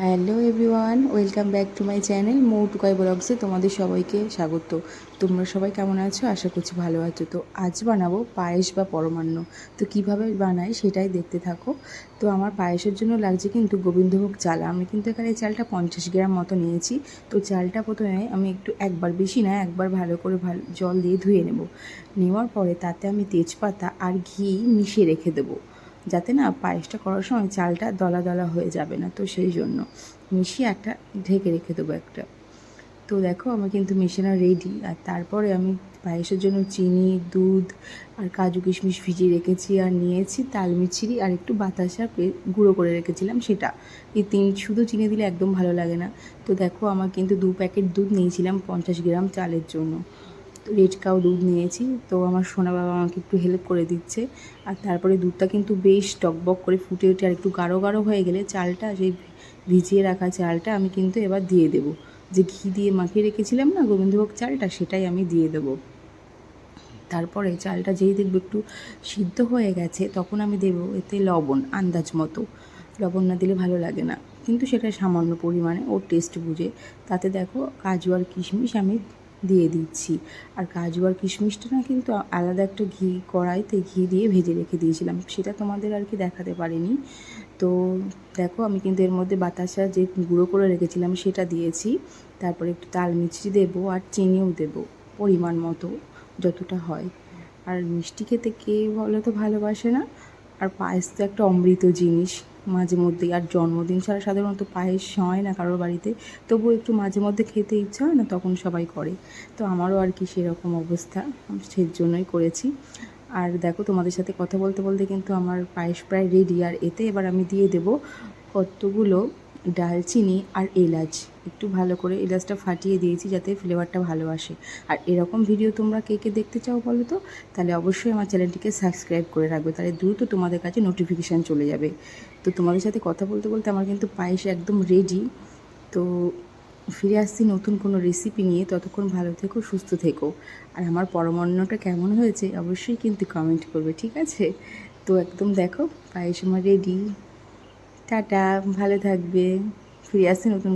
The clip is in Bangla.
Hello everyone, welcome back to my channel Mou Tukai ব্লগসে তোমাদের সবাইকে স্বাগত। তোমরা সবাই কেমন আছো? আশা করছি ভালো আছো। তো আজ বানাবো পায়েস বা পরমান্ন। তো কীভাবে বানাই সেটাই দেখতে থাকো। তো আমার পায়েসের জন্য লাগছে কিন্তু গোবিন্দভোগ চাল। আমি কিন্তু এখানে চালটা পঞ্চাশ গ্রাম মতো নিয়েছি। তো চালটা প্রথমে আমি একটু একবার বেশি না, একবার ভালো করে ভালো জল দিয়ে ধুয়ে নেব। নেওয়ার পরে তাতে আমি তেজপাতা আর ঘি মিশিয়ে রেখে দেবো। যাতে না পায়েসটা করার সময় চালটা দলা দলা হয়ে যাবে না। তো সেই জন্য মিশিয়ে একটা ঢেকে রেখে দেবো একটা। তো দেখো আমার কিন্তু মেশানো রেডি আর তারপরে আমি পায়েসের জন্য চিনি, দুধ আর কাজু কিশমিশ ভিজিয়ে রেখেছি আর নিয়েছি তাল মিছিরি আর একটু বাতাসা গুঁড়ো করে রেখেছিলাম সেটা। এই তিন, শুধু চিনি দিলে একদম ভালো লাগে না। তো দেখো আমার কিন্তু দু প্যাকেট দুধ নিয়েছিলাম পঞ্চাশ গ্রাম চালের জন্য। রেড কাউ দুধ নিয়েছি। তো আমার সোনা বাবা আমাকে একটু হেল্প করে দিচ্ছে। আর তারপরে দুধটা কিন্তু বেশ টকবক করে ফুটে উঠে আর একটু গাঢ় গাঢ় হয়ে গেলে চালটা সেই ভিজিয়ে রাখা চালটা আমি কিন্তু এবার দিয়ে দেবো। যে ঘি দিয়ে মাখিয়ে রেখেছিলাম না গোবিন্দভোগ চালটা, সেটাই আমি দিয়ে দেবো। তারপরে চালটা যেই দেখব একটু সিদ্ধ হয়ে গেছে, তখন আমি দেবো এতে লবণ, আন্দাজ মতো। লবণ না দিলে ভালো লাগে না। কিন্তু সেটা সামান্য পরিমাণে, ওর টেস্ট বুঝে। তাতে দেখো কাজু আর কিশমিশ আমি দিয়ে দিচ্ছি। আর কাজু আর কিশমিশটা না কিন্তু আলাদা একটা ঘি কড়াইতে ঘি দিয়ে ভেজে রেখে দিয়েছিলাম। সেটা তোমাদের আর কি দেখাতে পারিনি। তো দেখো, আমি কিন্তু এর মধ্যে বাতাসা যে গুঁড়ো করে রেখেছিলাম সেটা দিয়েছি। তারপরে একটু তাল মিছরি দেবো আর চিনিও দেবো পরিমাণ মতো, যতটা হয়। আর মিষ্টি খেতে কে বলো তো ভালোবাসে না। আর পায়েস তো একটা অমৃত জিনিস। মাঝে মধ্যেই আর জন্মদিন ছাড়া সাধারণত পায়েস হয় না কারোর বাড়িতে। তবুও একটু মাঝে মধ্যে খেতে ইচ্ছা হয় না, তখন সবাই করে। তো আমারও আর কি সেরকম অবস্থা সেই জন্যই করেছি। আর দেখো, তোমাদের সাথে কথা বলতে বলতে কিন্তু আমার পায়েস প্রায় রেডি আর এতে এবার আমি দিয়ে দেব কতগুলো ডালচিনি আর এলাচ। একটু ভালো করে এলাচটা ফাটিয়ে দিয়েছি যাতে ফ্লেভারটা ভালো আসে। আর এরকম ভিডিও তোমরা কে কে দেখতে চাও বলো তো? তাহলে অবশ্যই আমার চ্যানেলটিকে সাবস্ক্রাইব করে রাখবে। তাহলে দ্রুত তোমাদের কাছে নোটিফিকেশান চলে যাবে। তো তোমাদের সাথে কথা বলতে বলতে আমার কিন্তু পায়েস একদম রেডি তো ফিরে আসছি নতুন কোনো রেসিপি নিয়ে। ততক্ষণ ভালো থেকো, সুস্থ থেকো। আর আমার পরমান্নটা কেমন হয়েছে অবশ্যই কিন্তু কমেন্ট করবে, ঠিক আছে? তো একদম দেখো, পায়েস আমার রেডি টাটা ভালো থাকবে। ফিরে আসছি নতুন